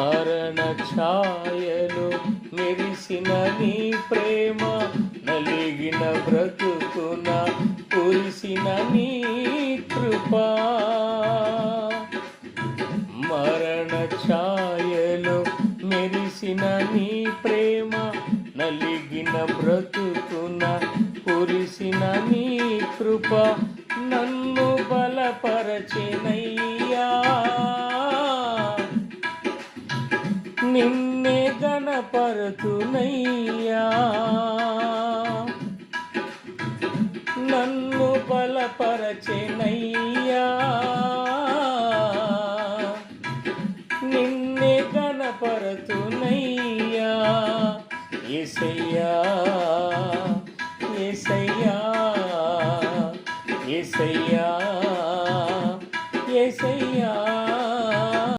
కారణ ఛాయలు మెరిసిన నీ ప్రేమ నలిగిన బ్రతుకున కురిసిన నీ కృప. మరణ ఛాయలు మెరిసిన నీ ప్రేమ నలిగిన బ్రతుకున కురిసిన నీ కృప. నన్ను బలపరచెనయ్యా. నిన్నే గణపరచునయ్యా. నన్ను బలపరచెనయ్యా. నిన్నే గణపరచునయ్యా. ఎసయ్యా ఎసయ్యా ఎసయ్యా ఎసయ్యా